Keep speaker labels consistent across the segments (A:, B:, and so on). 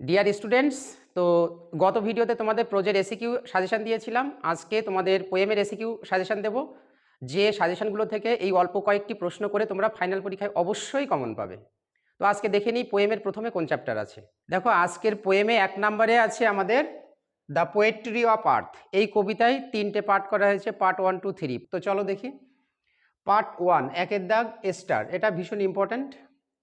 A: Dear students তো গত ভিডিওতে তোমাদের প্রজেক্ট এসিকিউ সাজেশন দিয়েছিলাম। আজকে তোমাদের পোয়েমের এসিকিউ সাজেশান দেব। যে সাজেশানগুলো থেকে এই অল্প কয়েকটি প্রশ্ন করে তোমরা ফাইনাল পরীক্ষায় অবশ্যই কমন পাবে। তো আজকে দেখে নিই পোয়েমের প্রথমে কোন চ্যাপ্টার আছে। দেখো, আজকের পোয়েমে এক নম্বরে আছে আমাদের দ্য পোয়েট্রি অফ আর্থ এই কবিতায় তিনটে পার্ট করা হয়েছে পার্ট ওয়ান টু থ্রি তো চলো দেখি। পার্ট ওয়ান একের দাগ স্টার এটা ভীষণ ইম্পর্ট্যান্ট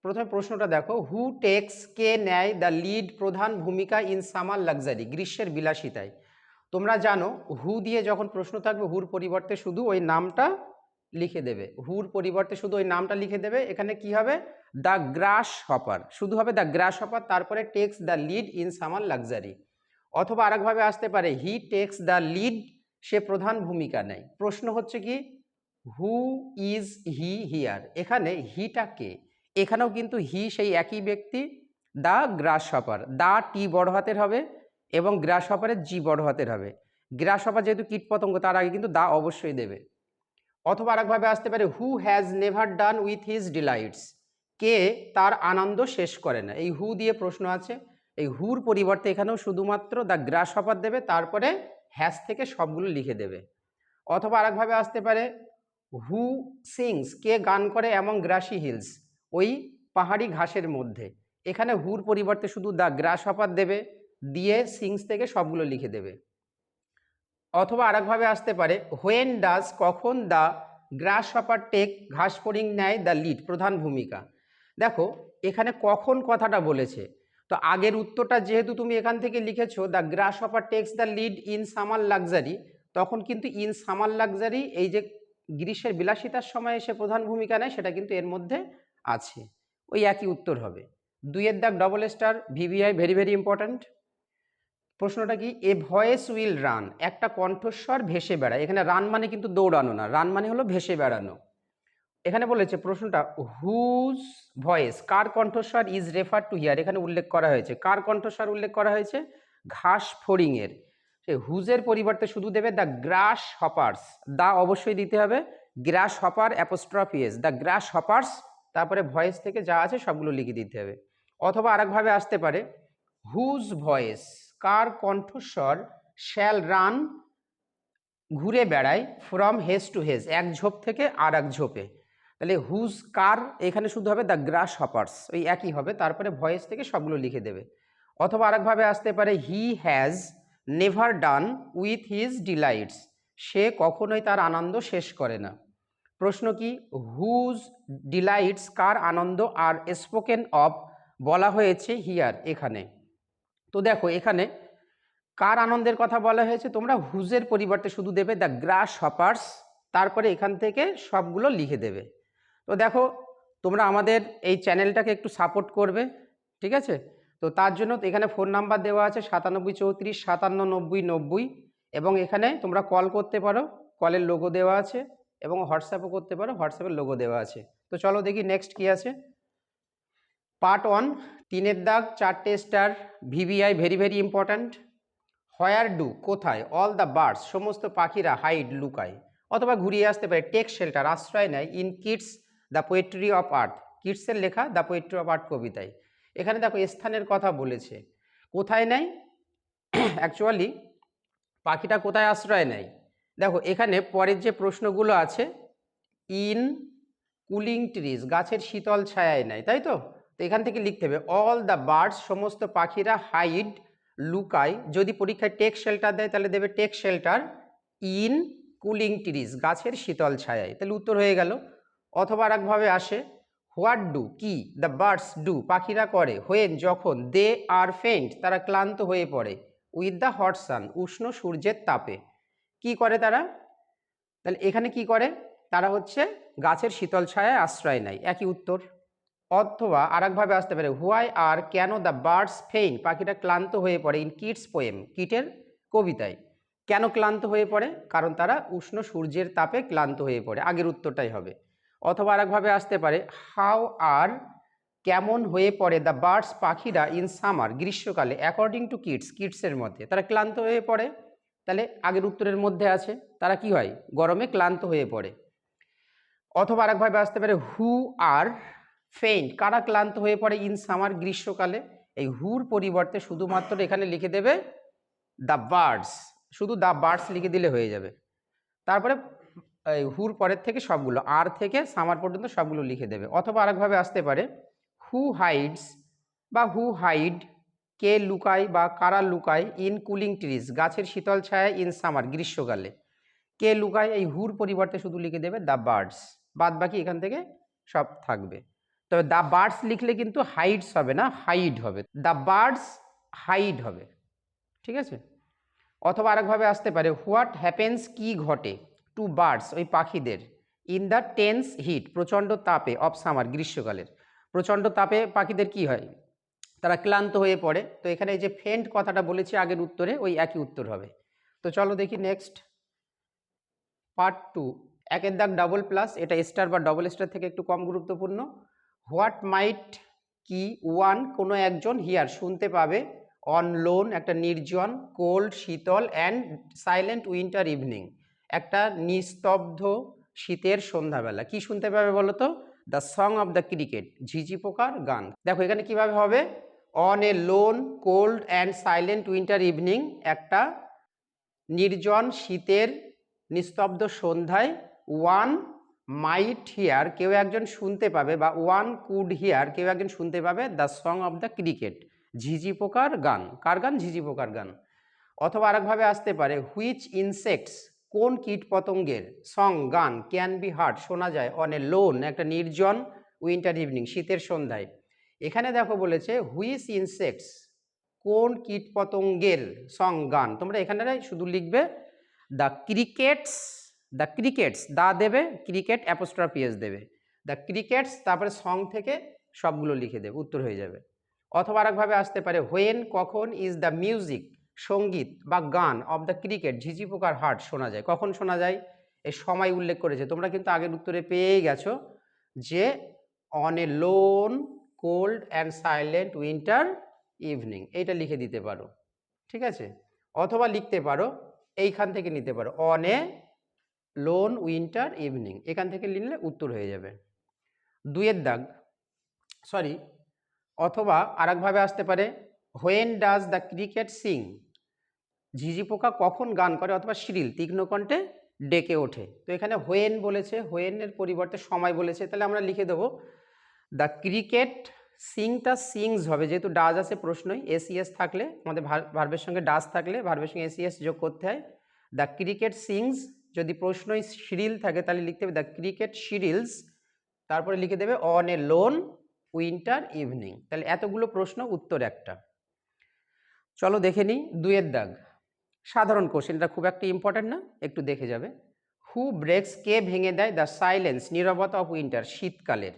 A: প্রথমে প্রশ্নটা দেখো হু টেক্স কে নেয় দ্য লিড প্রধান ভূমিকা ইন সামার লাক্সারি গ্রীষ্মের বিলাসিতায়। তোমরা জানো হু দিয়ে যখন প্রশ্ন থাকবে হুর পরিবর্তে শুধু ওই নামটা লিখে দেবে। হুর পরিবর্তে শুধু ওই নামটা লিখে দেবে? এখানে কি হবে? দ্য গ্রাস হপার শুধু হবে দ্য গ্রাস হপার তারপরে takes the lead in summer luxury অথবা আরেকভাবে আসতে পারে হি টেক্স দ্য লিড সে প্রধান ভূমিকা নেয়। প্রশ্ন হচ্ছে কি? হু ইজ হি হিয়ার এখানে হিটা কে? এখানেও কিন্তু হি সেই একই ব্যক্তি দ্য গ্রাস হপার দা টি বড় হাতের হবে এবং গ্রাস হপারের জি বড় হাতের হবে। গ্রাস হপার যেহেতু কীটপতঙ্গ তার আগে কিন্তু দা অবশ্যই দেবে। অথবা আরেকভাবে আসতে পারে who has never done with his delights কে তার আনন্দ শেষ করে না? এই হু দিয়ে প্রশ্ন আছে। এই হুর পরিবর্তে এখানেও শুধুমাত্র দ্য গ্রাস হপার দেবে, তারপরে হ্যাজ থেকে সবগুলো লিখে দেবে। অথবা আরেকভাবে আসতে পারে হু সিংস কে গান করে? এমন গ্রাসি হিলস ওই পাহাড়ি ঘাসের মধ্যে। এখানে হুর পরিবর্তে শুধু দ্য গ্রাস হপার দেবে, দিয়ে সিংস থেকে সবগুলো লিখে দেবে। অথবা আরেকভাবে আসতে পারে হোয়েন ডাজ কখন দ্য গ্রাস হপার টেক ঘাস ফড়িং নেয় দ্য লিড, প্রধান ভূমিকা? দেখো, এখানে কখন কথাটা বলেছে। তো আগের উত্তরটা যেহেতু তুমি এখান থেকে লিখেছো the grass hopper takes the lead in summer luxury তখন কিন্তু ইন সামার লাক্সারি এই যে গ্রীষ্মের বিলাসিতার সময় এসে প্রধান ভূমিকা নেয়, সেটা কিন্তু এর মধ্যে আছে। ওই একই উত্তর হবে। দুইয়ের দাগ double star VVI very very important প্রশ্নটা কি? এ ভয়েস উইল রান একটা কণ্ঠস্বর ভেসে বেড়ায়। এখানে রান মানে কিন্তু দৌড়ানো না। রান মানে হলো ভেসে বেড়ানো। এখানে বলেছে প্রশ্নটা হুজ ভয়েস কার কণ্ঠস্বর ইজ রেফার টু হিয়ার এখানে উল্লেখ করা হয়েছে। কার কণ্ঠস্বর উল্লেখ করা হয়েছে? ঘাস ফড়িংয়ের। সে হুজের পরিবর্তে শুধু দেবে দ্য গ্রাস হপার্স দা অবশ্যই দিতে হবে। Grass hopper apostrophe s the grass hoppers তারপরে ভয়েস থেকে যা আছে সবগুলো লিখে দিতে হবে। অথবা আরেকভাবে আসতে পারে হুজ ভয়েস কার কণ্ঠস্বর শ্যাল রান ঘুরে বেড়ায় ফ্রম হেজ টু হেজ এক ঝোপ থেকে আর এক ঝোপে। তাহলে হুজ কার, এখানে শুধু হবে দ্য গ্রাস হপার্স ওই একই হবে, তারপরে ভয়েস থেকে সবগুলো লিখে দেবে। অথবা আরেকভাবে আসতে পারে he has never done with his delights সে কখনোই তার আনন্দ শেষ করে না। প্রশ্ন কি? হুজ ডিলাইটস কার আনন্দ আর স্পোকেন অফ বলা হয়েছে হিয়ার এখানে? তো দেখো, এখানে কার আনন্দের কথা বলা হয়েছে? তোমরা হুজের পরিবর্তে শুধু দেবে দ্য গ্রাস হপার্স তারপরে এখান থেকে সবগুলো লিখে দেবে। তো দেখো, তোমরা আমাদের এই চ্যানেলটাকে একটু সাপোর্ট করবে, ঠিক আছে? তো তার জন্য এখানে ফোন নাম্বার দেওয়া আছে সাতানব্বই চৌত্রিশ সাতান্ন নব্বই নব্বই এবং এখানে তোমরা কল করতে পারো কলের লোগো দেওয়া আছে। এবং হোয়াটসঅ্যাপও করতে পারো, হোয়াটসঅ্যাপের লোগো দেওয়া আছে। তো চলো দেখি নেক্সট কি আছে। পার্ট ওয়ান তিনের দাগ, চারটে star VVI very very important where do কোথায় অল দ্য বার্ডস সমস্ত পাখিরা হাইড লুকায়। অথবা ঘুরিয়ে আসতে পারে টেক শেল্টার আশ্রয় নেয় in Keats the poetry of earth কিডসের লেখা দ্য পোয়েট্রি অফ আর্ট কবিতায়। এখানে দেখো, স্থানের কথা বলেছে। কোথায় নেয়? অ্যাকচুয়ালি পাখিটা কোথায় আশ্রয় নেয়? দেখো, এখানে পরের যে প্রশ্নগুলো আছে, ইন কুলিং ট্রিজ, গাছের শীতল ছায়ায় নেয় তাই তো? তো এখান থেকে লিখতে হবে, অল দ্য বার্ডস, সমস্ত পাখিরা হাইড লুকায়, যদি পরীক্ষায় টেক শেল্টার দেয়, তাহলে দেবে take shelter in cooling trees, গাছের শীতল ছায়ায়। তাহলে উত্তর হয়ে গেল। অথবা আরেকভাবে আসে, হোয়াট ডু, কি, দ্য বার্ডস ডু, পাখিরা করে, হোয়েন, যখন, দে আর ফেন্ট, তারা ক্লান্ত হয়ে পড়ে, উইথ দ্য হট সান, উষ্ণ সূর্যের তাপে। কি করে তারা? তাহলে এখানে কি করে? তারা হচ্ছে গাছের শীতল ছায়ায় আশ্রয় নেয়। একই উত্তর। অথবা আরেকভাবে আসতে পারে হোয়াই আর কেন দ্য বার্ডস ফেইন পাখিটা ক্লান্ত হয়ে পড়ে ইন কিটস পোয়েম কিটের কবিতায়। কেন ক্লান্ত হয়ে পড়ে? কারণ তারা উষ্ণ সূর্যের তাপে ক্লান্ত হয়ে পড়ে। আগের উত্তরটাই হবে। অথবা আরেকভাবে আসতে পারে হাউ আর কেমন হয়ে পড়ে দ্য বার্ডস পাখিরা ইন সামার গ্রীষ্মকালে অ্যাকর্ডিং টু কিডস কিডসের মধ্যে তারা ক্লান্ত হয়ে পড়ে। তাহলে আগের উত্তরের মধ্যে আছে, তারা কি হয়? গরমে ক্লান্ত হয়ে পড়ে। অথবা আরেকভাবে আসতে পারে হু আর ফেইন্ট কারা ক্লান্ত হয়ে পড়ে ইন সামার গ্রীষ্মকালে? এই হুর পরিবর্তে শুধুমাত্র এখানে লিখে দেবে দ্য বার্ডস শুধু দ্য বার্ডস লিখে দিলে হয়ে যাবে। তারপরে, এই হুর পরের থেকে সবগুলো আর থেকে সামার পর্যন্ত সবগুলো লিখে দেবে। অথবা আরেকভাবে আসতে পারে হু হাইডস বা হু হাইড কে লুকায় বা কারা লুকায় ইন কুলিং ট্রিজ, গাছের শীতল ছায়া ইন সামার, গ্রীষ্মকালে। কে লুকায় এই হুর পরিবর্তে শুধু লিখে দেবে দ্য বার্ডস বাদ বাকি এখান থেকে সব থাকবে। তবে দ্য বার্ডস লিখলে কিন্তু হাইডস হবে না, হাইড হবে। দ্য বার্ডস হাইড হবে, ঠিক আছে? অথবা আরেকভাবে আসতে পারে, হোয়াট হ্যাপেন্স কি ঘটে টু বার্ডস, ওই পাখিদের, ইন দ্য টেন্স হিট, প্রচণ্ড তাপে, অফ সামার, গ্রীষ্মকালের। প্রচণ্ড তাপে পাখিদের কি হয়? তারা ক্লান্ত হয়ে পড়ে। তো এখানে যে ফেন্ট কথাটা বলেছি, আগের উত্তরে ওই একই উত্তর হবে। তো চলো দেখি নেক্সট পার্ট টু একের দাগ ডাবল প্লাস এটা স্টার বা ডবল স্টার থেকে একটু কম গুরুত্বপূর্ণ। হোয়াট মাইট কি ওয়ান কোনো একজন হিয়ার শুনতে পাবে অন লোন একটা নির্জন কোল্ড শীতল অ্যান্ড সাইলেন্ট উইন্টার ইভিনিং একটা নিস্তব্ধ শীতের সন্ধ্যাবেলা। কি শুনতে পাবে বলো তো the song of the cricket ঝিঝি পোকার গান। দেখো এখানে কীভাবে হবে? On a lone cold and silent winter evening একটা নির্জন শীতের নিস্তব্ধ সন্ধ্যায় ওয়ান মাইট হিয়ার কেউ একজন শুনতে পাবে বা ওয়ান কুড হিয়ার কেউ একজন শুনতে পাবে the song of the cricket ঝিঝি পোকার গান। কার গান? ঝিঝি পোকার গান। অথবা আরেকভাবে আসতে পারে হুইচ ইনসেক্টস কোন কীট পতঙ্গের সং গান ক্যান বি হার্ট শোনা যায় অন এ লোন একটা নির্জন উইন্টার ইভিনিং শীতের সন্ধ্যায়। এখানে দেখো বলেছে হুইস ইনসেক্টস কোন কীট পতঙ্গের সং গান তোমরা এখানে শুধু লিখবে দ্য ক্রিকেটস দ্য ক্রিকেটস দা দেবে ক্রিকেট অ্যাপোস্ট্রাপিএস দেবে। দ্য ক্রিকেটস তারপরে সং থেকে সবগুলো লিখে দেবে, উত্তর হয়ে যাবে। অথবা আরেকভাবে আসতে পারে হোয়েন কখন ইজ দ্য মিউজিক সংগীত বা গান অফ দ্য ক্রিকেট ঝিঝি পোকার হার্ট শোনা যায়। কখন শোনা যায়? এই সময় উল্লেখ করেছে। তোমরা কিন্তু আগের উত্তরে পেয়েই গেছো যে on a lone cold and silent winter evening এইটা লিখে দিতে পারো, ঠিক আছে? অথবা লিখতে পারো, এইখান থেকে নিতে পারো on a lone winter evening এখান থেকে নিলে উত্তর হয়ে যাবে। দুইয়ের দাগ সরি অথবা আরেকভাবে আসতে পারে when does the cricket sing ঝিঝি পোকা কখন গান করে অথবা শ্রীল, তীক্ষ্ণ কণ্ঠে ডেকে ওঠে। তো এখানে হোয়েন বলেছে হোয়েনের পরিবর্তে সময় বলেছে, তাহলে আমরা লিখে দেবো দ্য ক্রিকেট সিংটা সিংস হবে। যেহেতু ডাজ আছে প্রশ্নই এসিএস থাকলে, আমাদের ভার্বের সঙ্গে ডাজ থাকলে ভার্বের সঙ্গে এসিএস যোগ করতে হয়। দ্য ক্রিকেট সিংস যদি প্রশ্নই শিরিল থাকে, তাহলে লিখতে হবে দ্য ক্রিকেট শিরিলস তারপরে লিখে দেবে on a lone winter evening তাহলে এতগুলো প্রশ্ন, উত্তর একটা। চলো দেখে নিই দুয়ের দাগ। সাধারণ কোশ্চেন এটা খুব একটা ইম্পর্ট্যান্ট না, একটু দেখে যাবে। হু ব্রেক্স কে ভেঙে দেয়? দ্য সাইলেন্স নিরবতা অফ উইন্টার শীতকালের।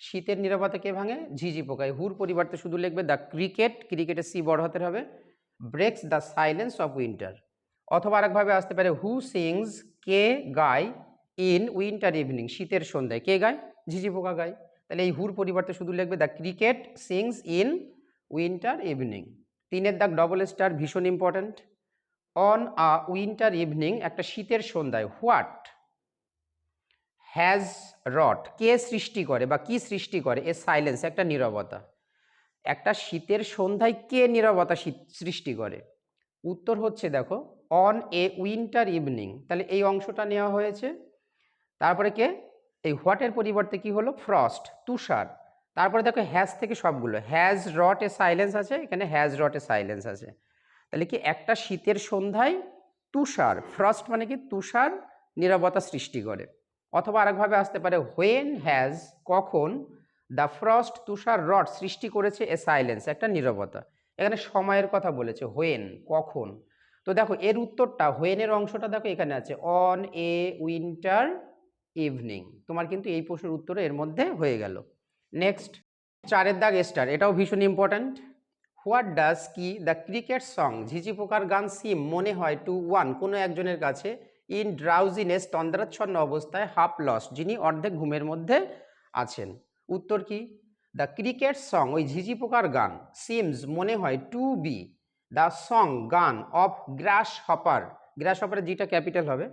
A: শীতের নিরবতা কে ভাঙে? ঝিঝি পোকায়। হুর পরিবর্তে শুধু লিখবে দ্য ক্রিকেট ক্রিকেটের সি বড় হতে হবে, breaks the silence of winter অথবা আরেকভাবে আসতে পারে, হু সিংস কে গায় ইন উইন্টার ইভিনিং শীতের সন্ধ্যায়। কে গায়? ঝিঝি পোকা গায়। তাহলে এই হুর পরিবর্তে শুধু লিখবে the cricket sings in winter evening তিনের দাগ ডবল স্টার ভীষণ important on a winter evening একটা শীতের সন্ধ্যায়। হোয়াট? হ্যাজ রট কে সৃষ্টি করে বা কি সৃষ্টি করে? এ সাইলেন্স একটা নীরবতা। একটা শীতের সন্ধ্যায় কে নীরবতা সৃষ্টি করে? উত্তর হচ্ছে দেখো অন এ উইন্টার ইভিনিং তাহলে এই অংশটা নেওয়া হয়েছে। তারপরে কে? এই হোয়াটের পরিবর্তে কি হলো? ফ্রস্ট তুষার। তারপরে দেখো হ্যাজ থেকে সবগুলো। হ্যাজ রট এ সাইলেন্স আছে, এখানে হ্যাজ রট এ সাইলেন্স আছে। তাহলে কি একটা শীতের সন্ধ্যায় তুষার ফ্রস্ট মানে কি? তুষার নিরবতা সৃষ্টি করে। অথবা আরেকভাবে আসতে পারে হোয়েন হ্যাজ কখন দ্য ফ্রস্ট তুষার রড সৃষ্টি করেছে এ সাইলেন্স একটা নিরবতা। এখানে সময়ের কথা বলেছে হোয়েন কখন। তো দেখো, এর উত্তরটা হোয়েনের অংশটা দেখো, এখানে আছে অন এ উইন্টার ইভিনিং তোমার কিন্তু এই প্রশ্নের উত্তর এর মধ্যে হয়ে গেল। নেক্সট চারের দাগ স্টার এটাও ভীষণ ইম্পর্ট্যান্ট হোয়াট ডাজ কি দ্য ক্রিকেট সং ঝিঝি পোকার গান সিম মনে হয় টু ওয়ান কোনো একজনের কাছে ইন ড্রাউজিনেস তন্দ্রাচ্ছন্ন অবস্থায় হাফ লস, যিনি অর্ধেক ঘুমের মধ্যে আছেন। উত্তর কি? দ্য ক্রিকেট সং, ওই ঝিঝি পোকার গান, সিমস, মনে হয় টু বি, দ্য সং, গান অফ গ্রাস হপার গ্রাস হপারের যেটা ক্যাপিটাল হবে।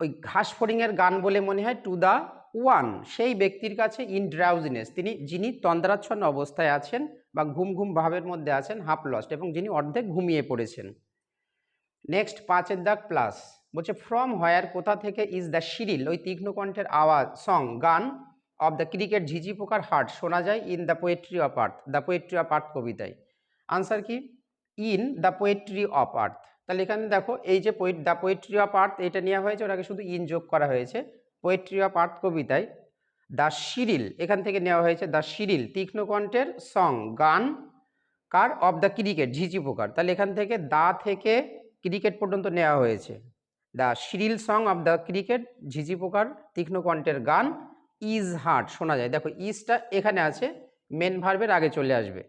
A: ওই ঘাস ফড়িংয়ের গান বলে মনে হয় টু দ্য ওয়ান, সেই ব্যক্তির কাছে ইন ড্রাউজিনেস, তিনি, যিনি তন্দ্রাচ্ছন্ন অবস্থায় আছেন বা ঘুম ঘুম ভাবের মধ্যে আছেন, হাফ লস্ট, এবং যিনি অর্ধেক ঘুমিয়ে পড়েছেন। নেক্সট, পাঁচের দাগ প্লাস। বলছে ফ্রম হোয়ার কোথা থেকে ইজ দ্য শিরিল ওই তীক্ষ্ণ কণ্ঠের আওয়াজ সং গান অফ দ্য ক্রিকেট ঝিঝি পোকার হার্ট শোনা যায় in the poetry of earth the poetry of earth কবিতায়। আনসার কি? In the poetry of earth তাহলে এখানে দেখো, এই যে poet the poetry of earth এটা নেওয়া হয়েছে, ওটাকে শুধু ইন যোগ করা হয়েছে পোয়েট্রি অফ আর্থ কবিতায়। দ্য শিরিল এখান থেকে নেওয়া হয়েছে দ্য শিরিল তীক্ষ্ণ কণ্ঠের সং গান, কার? অফ দ্য ক্রিকেট ঝিঝি পোকার। তাহলে এখান থেকে দা থেকে ক্রিকেট পর্যন্ত নেওয়া হয়েছে। The shrill song of the cricket ঝিঝি পোকার তীক্ষ্ণ কণ্ঠের গান ইজ হার্ট শোনা যায়। দেখো ইজটা এখানে আছে মেন ভার্বের আগে চলে আসবে।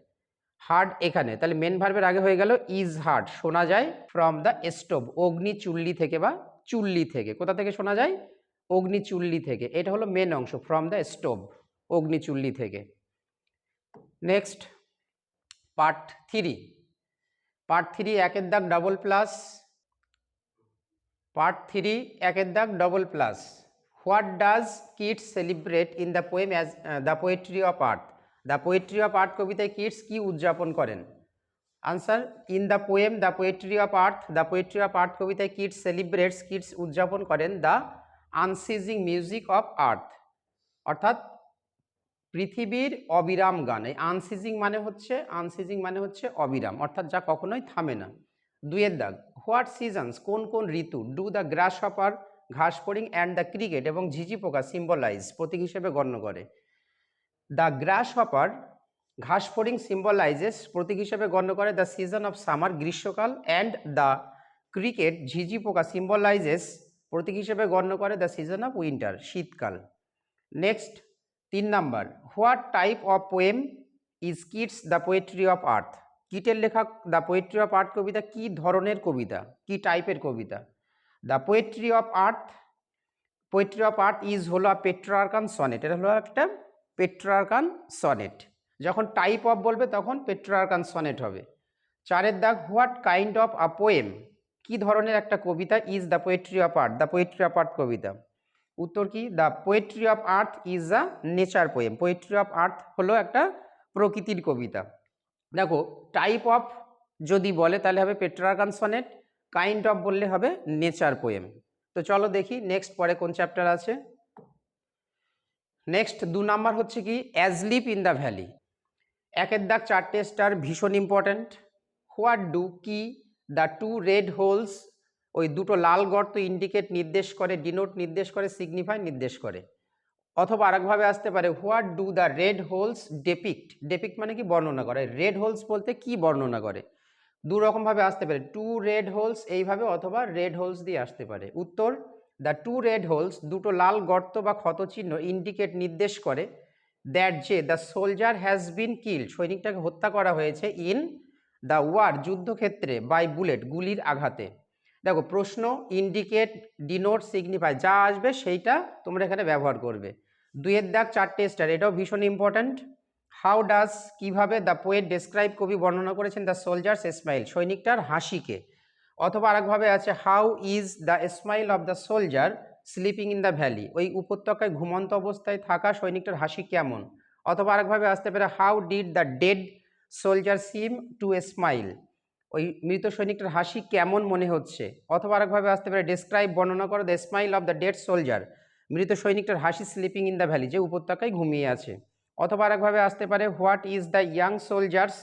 A: হার্ড এখানে, তাহলে মেন ভার্বের আগে হয়ে গেল ইজ হার্ট শোনা যায় ফ্রম দ্য স্টোভ অগ্নি চুল্লি থেকে বা চুল্লি থেকে। কোথা থেকে শোনা যায়? অগ্নি চুল্লি থেকে। এটা হলো মেন অংশ ফ্রম দ্য স্টোভ অগ্নি চুল্লি থেকে। Next part three part three একের দাগ ডবল প্লাস পার্ট থ্রি একের দাগ double plus what does Keats celebrate in the poem as the poetry of earth the poetry of earth কবিতায় Keats কি উদযাপন করেন? Answer in the poem the poetry of earth the poetry of earth কবিতায় Keats celebrates Keats উদযাপন করেন the unceasing music of earth অর্থাৎ পৃথিবীর অবিরাম গান এই আনসিজিং মানে হচ্ছে আনসিজিং মানে হচ্ছে অবিরাম, অর্থাৎ যা কখনোই থামে না। দুয়ের দাগ হোয়াট সিজনস, কোন কোন ঋতু, ডু দ্য গ্রাস হপার ঘাস ফড়িং অ্যান্ড দ্য ক্রিকেট এবং ঝিঝি পোকা সিম্বলাইজ, প্রতীক হিসেবে গণ্য করে। দ্য গ্রাস হপার ঘাস ফড়িং সিম্বলাইজেস, প্রতীক হিসেবে গণ্য করে দ্য সিজন অফ সামার, গ্রীষ্মকাল, অ্যান্ড দ্য ক্রিকেট ঝিঝি পোকা সিম্বলাইজেস, প্রতীক হিসেবে গণ্য করে দ্য সিজন অফ উইন্টার, শীতকাল। নেক্সট, তিন number, what type of poem is Keats the poetry of earth? কিটের লেখা দ্য পোয়েট্রি অফ আর্ট কবিতা, কি ধরনের কবিতা, কি টাইপের কবিতা? The poetry of earth poetry of art is হলো পেট্রারকান সনেট এটা হলো একটা পেট্রারকান সনেট যখন টাইপ অফ বলবে তখন পেট্রারকান সনেট হবে। চারের দাগ what kind of a poem কি ধরনের একটা কবিতা is the poetry of art the poetry of art কবিতা? উত্তর কি? The poetry of earth is a nature poem poetry of earth হলো একটা প্রকৃতির কবিতা। দেখো টাইপ অফ যদি বলে তাহলে হবে পেট্রারকান সনেট কাইন্ড অফ বললে হবে নেচার পোয়েম তো চলো দেখি নেক্সট পরে কোন চ্যাপ্টার আছে। নেক্সট দু নাম্বার হচ্ছে কি অ্যাজলিপ ইন দ্য ভ্যালি একের দাগ চারটে স্টার ভীষণ ইম্পর্ট্যান্ট হোয়াট ডু কি দ্য টু রেড হোলস ওই দুটো লাল গর্ত ইন্ডিকেট নির্দেশ করে ডিনোট নির্দেশ করে সিগনিফাই নির্দেশ করে। অথবা আরেকভাবে আসতে পারে, what do the red holes depict? Depict মানে কি বর্ণনা করে? রেড হোলস বলতে কি বর্ণনা করে? দু রকমভাবে আসতে পারে, টু রেড হোলস এইভাবে অথবা রেড হোলস দিয়ে আসতে পারে। উত্তর, দ্য টু রেড হোলস দুটো লাল গর্ত বা ক্ষতচিহ্ন ইন্ডিকেট নির্দেশ করে দ্যাট যে the soldier has been kill সৈনিকটাকে হত্যা করা হয়েছে ইন দ্য ওয়ার যুদ্ধক্ষেত্রে বাই বুলেট, গুলির আঘাতে। দেখো, প্রশ্ন, ইন্ডিকেট, ডিনোট, সিগনিফাই, যা আসবে সেইটা তোমরা এখানে ব্যবহার করবে। দুইয়ের দাগ চারটে স্টার এটাও ভীষণ ইম্পর্ট্যান্ট হাউ ডাস কীভাবে দ্য পোয়েট ডেসক্রাইব কবি বর্ণনা করেছেন দ্য সোলজার্স স্মাইল সৈনিকটার হাসিকে? অথবা আরেকভাবে আছে how is the smile of the soldier sleeping in the valley ওই উপত্যকায় ঘুমন্ত অবস্থায় থাকা সৈনিকটার হাসি কেমন? অথবা আরেকভাবে আসতে পারে how did the dead soldier seem to a smile ওই মৃত সৈনিকটার হাসি কেমন মনে হচ্ছে? অথবা আরেকভাবে আসতে পারে ডেসক্রাইব বর্ণনা করো the smile of the dead soldier মৃত সৈনিকটার হাসি স্লিপিং ইন দ্য ভ্যালি যে উপত্যকায় ঘুমিয়ে আছে। অথবা আরেকভাবে আসতে পারে what is the young soldiers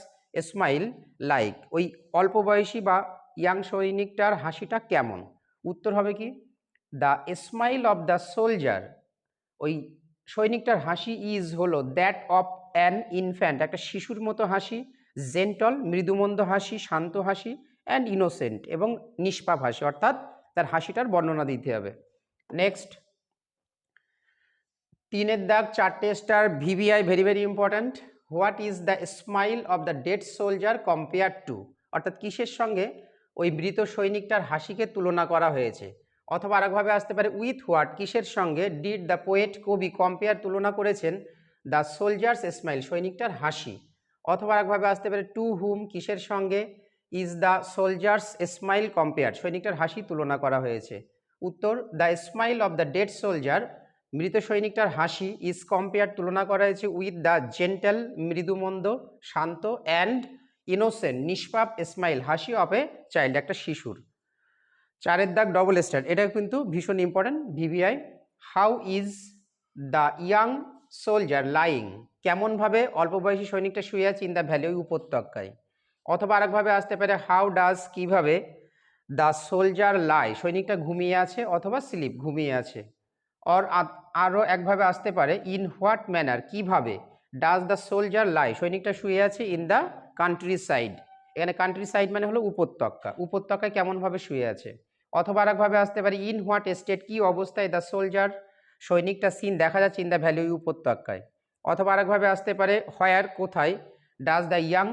A: smile like ওই অল্প বয়সী বা ইয়াং সৈনিকটার হাসিটা কেমন? উত্তর হবে কি? The smile of the soldier ওই সৈনিকটার হাসি ইজ হলো দ্যাট অফ অ্যান ইনফ্যান্ট একটা শিশুর মতো হাসি জেন্টল মৃদুমন্দ হাসি, শান্ত হাসি অ্যান্ড ইনোসেন্ট এবং নিষ্পাপ হাসি, অর্থাৎ তার হাসিটার বর্ণনা দিতে হবে। নেক্সট তিনের দাগ, চারটে star VVI very very important what is the smile of the dead soldier compare to অর্থাৎ কিসের সঙ্গে? ওই মৃত সৈনিকটার হাসিকে তুলনা করা হয়েছে। অথবা আরেকভাবে আসতে পারে উইথ হোয়াট কিসের সঙ্গে? ডিড দ্য পোয়েট কবি কম্পেয়ার তুলনা করেছেন? দ্য সোলজার্স স্মাইল সৈনিকটার হাসি। অথবা আরেকভাবে আসতে পারে টু হুম কিসের সঙ্গে? Is the soldiers smile compare সৈনিকটার হাসি তুলনা করা হয়েছে। উত্তর the smile of the dead soldier মৃত সৈনিকটার হাসি ইজ কম্পেয়ার তুলনা করা হয়েছে উইথ দ্য জেন্টাল মৃদুমন্দ, শান্ত অ্যান্ড ইনোসেন্ট নিষ্পাপ স্মাইল হাসি অফ এ চাইল্ড একটা শিশুর। চারের দাগ ডবল স্টার এটা কিন্তু ভীষণ important VVI how is the young soldier lying কেমনভাবে অল্প বয়সী সৈনিকটা শুয়ে আছে ইন দ্য ভ্যালি উপত্যকায়? অথবা আরেকভাবে আসতে পারে হাউ ডাজ কীভাবে দ্য সোলজার লাই সৈনিকটা ঘুমিয়ে আছে অথবা স্লিপ ঘুমিয়ে আছে। অর আরও একভাবে আসতে পারে ইন হোয়াট ম্যানার কীভাবে ডাজ দ্য সোলজার লাই সৈনিকটা শুয়ে আছে ইন দ্য কান্ট্রি সাইড এখানে কান্ট্রি সাইড মানে হলো উপত্যকা উপত্যকায় কেমনভাবে শুয়ে আছে? অথবা আরেকভাবে আসতে পারে ইন হোয়াট স্টেট কি অবস্থায় দ্য সোলজার সৈনিকটা সিন দেখা যাচ্ছে ইন দ্য ভ্যালি উপত্যকায়? অথবা আরেকভাবে আসতে পারে হয়ার কোথায় ডাজ দ্য ইয়াং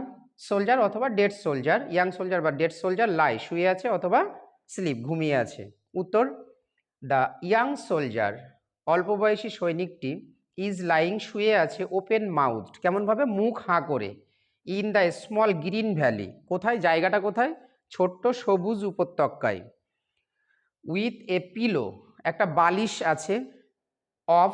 A: সোলজার অথবা ডেড সোলজার ইয়াং সোলজার বা ডেড সোলজার লাই শুয়ে আছে অথবা স্লিপ ঘুমিয়ে আছে? উত্তর দ্য ইয়াং সোলজার, অল্প বয়সী সৈনিকটি ইজ লাইং শুয়ে আছে ওপেন মাউথ কেমনভাবে? মুখ হাঁ করে। In the small green valley. কোথায়? জায়গাটা কোথায়? ছোট্ট সবুজ উপত্যকায়। With a pillow. একটা বালিশ আছে অফ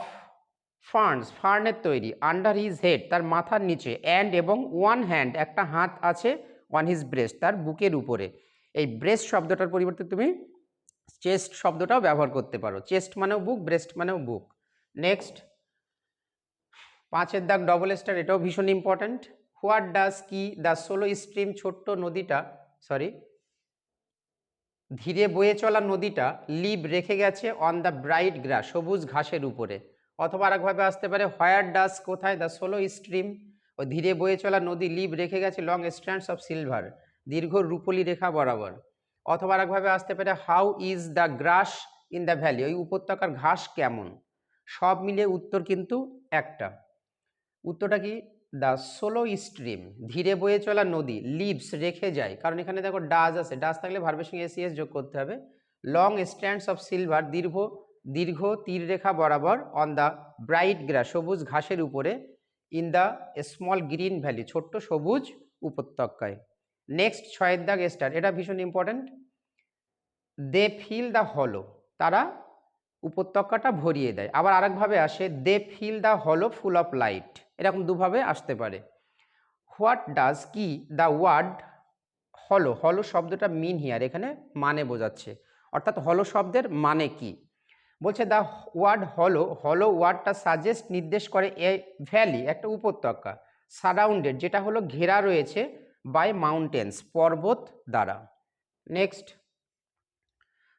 A: ফার্নস, ফার্নের তৈরি, আন্ডার হিজ হেড, তার মাথার নিচে, অ্যান্ড এবং ওয়ান হ্যান্ড, একটা হাত আছে ওয়ান হিজ ব্রেস্ট, তার বুকের উপরে। এই ব্রেস্ট শব্দটার পরিবর্তে তুমি চেস্ট শব্দটাও ব্যবহার করতে পারো। চেস্ট মানেও বুক, ব্রেস্ট মানেও বুক। নেক্সট। পাঁচের দাগ ডবল স্টার এটাও ভীষণ ইম্পর্ট্যান্ট হোয়াট ডাস কি দ্য সোলো স্ট্রিম, ছোট্ট নদীটা সরি ধীরে বয়ে চলা নদীটা, লিভ রেখে গেছে অন দ্য ব্রাইট গ্রাস সবুজ ঘাসের উপরে। অথবা আরেকভাবে আসতে পারে হোয়ার ডাস কোথায় দ্য সোলো স্ট্রিম, ও ধীরে বয়ে চলা নদী, লিভ রেখে গেছে লং স্ট্যান্ডস অফ সিলভার দীর্ঘ রূপলি রেখা বরাবর। অথবা আরেকভাবে আসতে পারে how is the grass in the valley ওই উপত্যকার ঘাস কেমন? সব মিলিয়ে উত্তর কিন্তু একটা। উত্তরটা কি? দ্য সোলো স্ট্রিম ধীরে বয়ে চলা নদী লিভস রেখে যায়। কারণ এখানে দেখো ডাজ আছে। ডাজ থাকলে ভার্বের সঙ্গে এসিএস যোগ করতে হবে। লং স্ট্যান্ডস অফ সিলভার দীর্ঘ দীর্ঘ তীর রেখা বরাবর অন দ্য ব্রাইট গ্রাস সবুজ ঘাসের উপরে in the small green valley ছোট্ট সবুজ উপত্যকায়। নেক্সট ছয়ের দাগ স্টার এটা ভীষণ ইম্পর্ট্যান্ট দে ফিল দ্য হলো তারা উপত্যকাটা ভরিয়ে দেয়। আবার আরেকভাবে আসে দে ফিল দ্য হলো ফুল অফ লাইট এরকম দুভাবে আসতে পারে। হোয়াট ডাজ কি দ্য ওয়ার্ড হলো হলো শব্দটা মিন হিয়ার এখানে মানে বোঝাচ্ছে। অর্থাৎ হলো শব্দের মানে কি? বলছে দ্য ওয়ার্ড হলো হলো ওয়ার্ডটা সাজেস্ট নির্দেশ করে এ ভ্যালি একটা উপত্যকা সারাউন্ডেড যেটা হলো ঘেরা রয়েছে বাই মাউন্টেন্স পর্বত দ্বারা। নেক্সট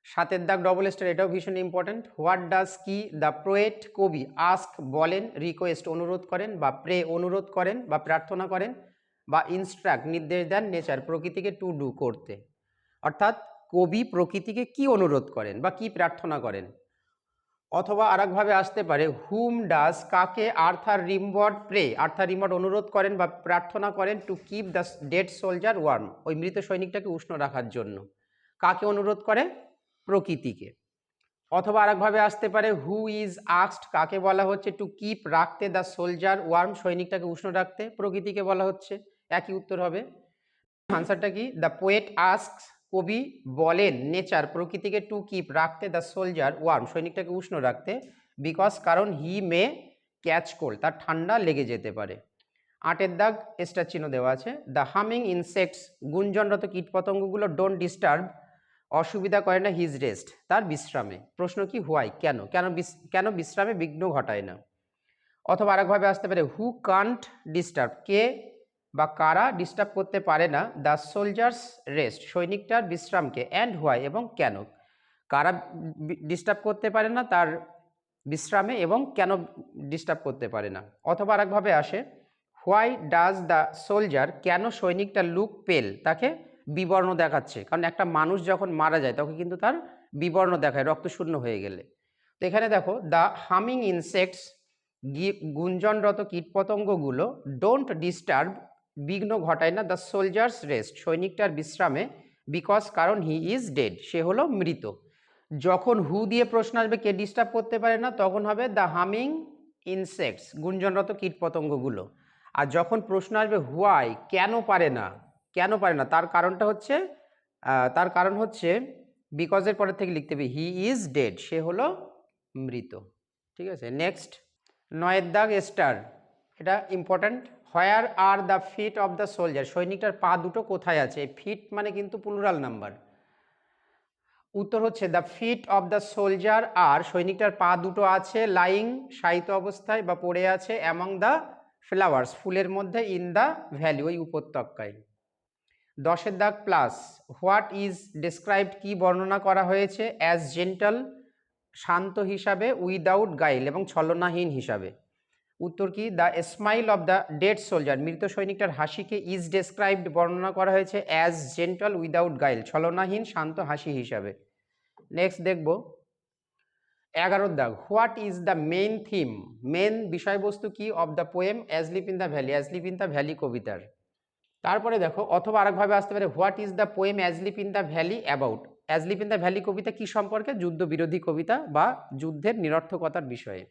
A: সাতের দাগ ডবল স্টার এটাও ভীষণ ইম্পর্ট্যান্ট হোয়াট ডাজ কি দ্য প্রোয়েট কবি আস্ক বলেন রিকোয়েস্ট অনুরোধ করেন, বা প্রে অনুরোধ করেন, বা প্রার্থনা করেন, বা ইনস্ট্রাক্ট নির্দেশ দেন নেচার প্রকৃতিকে টু ডু করতে। অর্থাৎ কবি প্রকৃতিকে কি অনুরোধ করেন, বা কি প্রার্থনা করেন? অথবা আরেকভাবে আসতে পারে হুম ডাস কাকে Arthur Rimbaud pray, Arthur Rimbaud অনুরোধ করেন বা প্রার্থনা করেন to keep the dead soldier warm ওই মৃত সৈনিকটাকে উষ্ণ রাখার জন্য। কাকে অনুরোধ করে? প্রকৃতিকে। অথবা আরেকভাবে আসতে পারে হু ইজ আক্সড কাকে বলা হচ্ছে টু কিপ রাখতে দ্য সোলজার ওয়ার্ম সৈনিকটাকে উষ্ণ রাখতে। প্রকৃতিকে বলা হচ্ছে। একই উত্তর হবে। আনসারটা কি? দ্য পোয়েট আস্ক কবি বলেন, নেচার প্রকৃতিকে টু কিপ রাখতে দ্য সোলজার ওয়ার্ম সৈনিকটাকে উষ্ণ রাখতে বিকজ কারণ হি মে ক্যাচ কোল্ড তার ঠান্ডা লেগে যেতে পারে। আটের দাগ স্টার চিহ্ন দেওয়া আছে। দ্য হামিং ইনসেক্টস গুঞ্জনরত কীটপতঙ্গগুলো ডোন্ট ডিস্টার্ব অসুবিধা করে না হিজ রেস্ট তার বিশ্রামে। প্রশ্ন কি হোয়াই কেন? কেন কেন বিশ্রামে বিঘ্ন ঘটায় না? অথবা আরেকভাবে আসতে পারে হু কান্ট ডিস্টার্ব কে বা কারা ডিস্টার্ব করতে পারে না দ্য সোলজার্স রেস্ট সৈনিকটার বিশ্রামকে অ্যান্ড হোয়াই এবং কেন? কারা ডিস্টার্ব করতে পারে না, তার বিশ্রামে এবং কেন ডিস্টার্ব করতে পারে না? অথবা আরেকভাবে আসে হোয়াই ডাজ দ্য সোলজার কেন সৈনিকটা লুক পেল তাকে বিবর্ণ দেখাচ্ছে। কারণ একটা মানুষ যখন মারা যায়, তখন কিন্তু তার বিবর্ণ দেখায় রক্তশূন্য হয়ে গেলে। তো এখানে দেখো দ্য হামিং ইনসেক্টস গুঞ্জনরত কীটপতঙ্গগুলো ডোন্ট ডিস্টার্ব বিঘ্ন ঘটায় না দ্য সোলজার্স রেস্ট সৈনিকটার বিশ্রামে বিকজ কারণ হি ইজ ডেড সে হলো মৃত। যখন হু দিয়ে প্রশ্ন আসবে কে ডিস্টার্ব করতে পারে না, তখন হবে দ্য হামিং ইনসেক্টস গুঞ্জনরত কীটপতঙ্গগুলো। আর যখন প্রশ্ন আসবে হোয়াই কেন পারে না, কেন পারে না, তার কারণটা হচ্ছে তার কারণ হচ্ছে বিকজের পরের থেকে লিখতে হবে হি ইজ ডেড সে হলো মৃত। ঠিক আছে? নেক্সট নয়ের দাগ স্টার এটা important where are the feet of the soldier সৈনিকটার পা দুটো কোথায় আছে? ফিট মানে কিন্তু প্লুরাল নাম্বার উত্তর হচ্ছে the feet of the soldier আর সৈনিকটার পা দুটো আছে লাইং সাহিত্য অবস্থায় বা পড়ে আছে অ্যামং দ্য ফ্লাওয়ার্স ফুলের মধ্যে ইন দ্য ভ্যালি ওই উপত্যকায়। দশের দাগ প্লাস হোয়াট ইজ ডিসক্রাইবড কি বর্ণনা করা হয়েছে অ্যাজ জেন্টাল শান্ত হিসাবে উইদাউট গাইল এবং ছলনাহীন হিসাবে। উত্তর কি? The smile of the dead soldier মৃত সৈনিকটার হাসিকে ইজ ডেসক্রাইবড বর্ণনা করা হয়েছে অ্যাজ জেন্টাল উইদাউট গাইল ছলনাহীন, শান্ত হাসি হিসাবে। নেক্সট দেখব। এগারোর দাগ। What is the main theme main বিষয়বস্তু কি of the poem asleep in the valley asleep in the valley কবিতার। তারপরে দেখো, অথবা আরেকভাবে আসতে পারে what is the poem asleep in the valley about asleep in the valley কবিতা কি সম্পর্কে? যুদ্ধ বিরোধী কবিতা বা যুদ্ধের নিরর্থকতার বিষয়ে।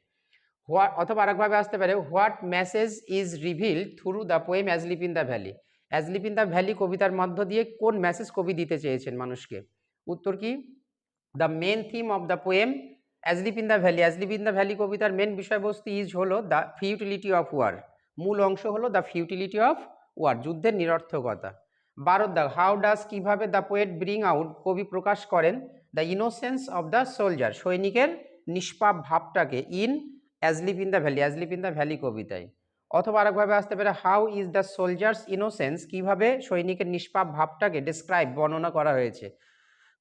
A: অথবা আরেকভাবে আসতে পারে what message is reveal through the poem asleep in the valley asleep in the valley কবিতার মধ্য দিয়ে কোন মেসেজ কবি দিতে চেয়েছেন মানুষকে? উত্তর কি? The main theme of the poem asleep in the valley asleep in the valley কবিতার মেন বিষয়বস্তু ইজ হলো দ্য ফিউটিলিটি অফ ওয়ার মূল অংশ হলো দ্য ফিউটিলিটি অফ ওয়ার যুদ্ধের নিরর্থকতা। বারো দাগ হাউ ডাস কীভাবে দ্য পোয়েট ব্রিং আউট কবি প্রকাশ করেন? The innocence of the soldier সৈনিকের নিষ্পাপ ভাবটাকে in asleep in the valley asleep in the valley কবিতায়। অথবা আরেকভাবে আসতে পারে how is the soldiers innocence কীভাবে সৈনিকের নিষ্পাপ ভাবটাকে ডিসক্রাইব বর্ণনা করা হয়েছে।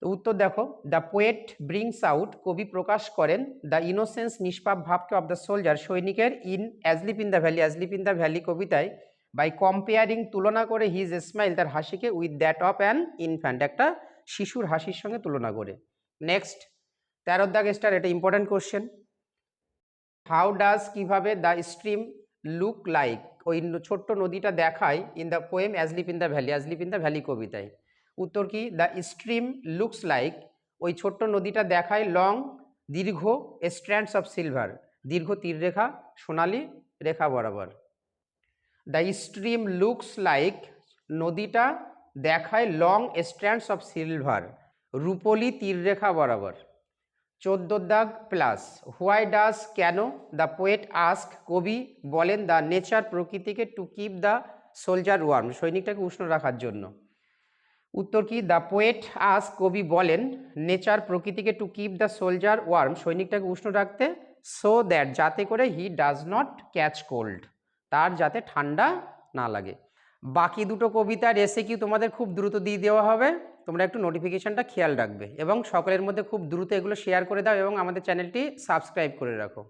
A: তো উত্তর দেখো দ্য পোয়েট ব্রিংস আউট কবি প্রকাশ করেন দ্য ইনোসেন্স নিষ্পাপ ভাবকে অফ দ্য সোলজার সৈনিকের in asleep in the valley asleep in the valley কবিতায় বাই কম্পেয়ারিং তুলনা করে হিজ স্মাইল তার হাসিকে with that of an infant একটা শিশুর হাসির সঙ্গে তুলনা করে। নেক্সট তেরোর দাগ স্টার এটা ইম্পর্ট্যান্ট কোশ্চেন হাউ ডাজ কীভাবে দ্য স্ট্রিম লুক লাইক ওই ছোট্ট নদীটা দেখায় in the poem asleep in the valley asleep in the valley কবিতায়। উত্তর কি? দ্য স্ট্রিম লুকস লাইক ওই ছোট্ট নদীটা দেখায় লং দীর্ঘ স্ট্র্যান্ডস অফ সিলভার দীর্ঘ তীররেখা সোনালি রেখা বরাবর। দ্য স্ট্রিম লুকস লাইক নদীটা দেখায় লং স্ট্র্যান্ডস অফ সিলভার রূপলি তীররেখা বরাবর। চোদ্দ দাগ প্লাস। হোয়াই ডাস কেন? দ্য পোয়েট আস্ক, কবি বলেন, দ্য নেচার প্রকৃতিকে to keep the soldier warm সৈনিকটাকে উষ্ণ রাখার জন্য। উত্তর কি? দ্য পোয়েট আস কবি বলেন, নেচার প্রকৃতিকে to keep the soldier warm সৈনিকটাকে উষ্ণ রাখতে, সো দ্যাট যাতে করে he does not catch cold, তার যাতে ঠান্ডা না লাগে। বাকি দুটো কবিতার এসে কি তোমাদের খুব দ্রুত দিয়ে দেওয়া হবে? তোমরা একটু নোটিফিকেশানটা খেয়াল রাখবে এবং সকলের মধ্যে খুব দ্রুত এগুলো শেয়ার করে দাও এবং আমাদের চ্যানেলটি সাবস্ক্রাইব করে রাখো।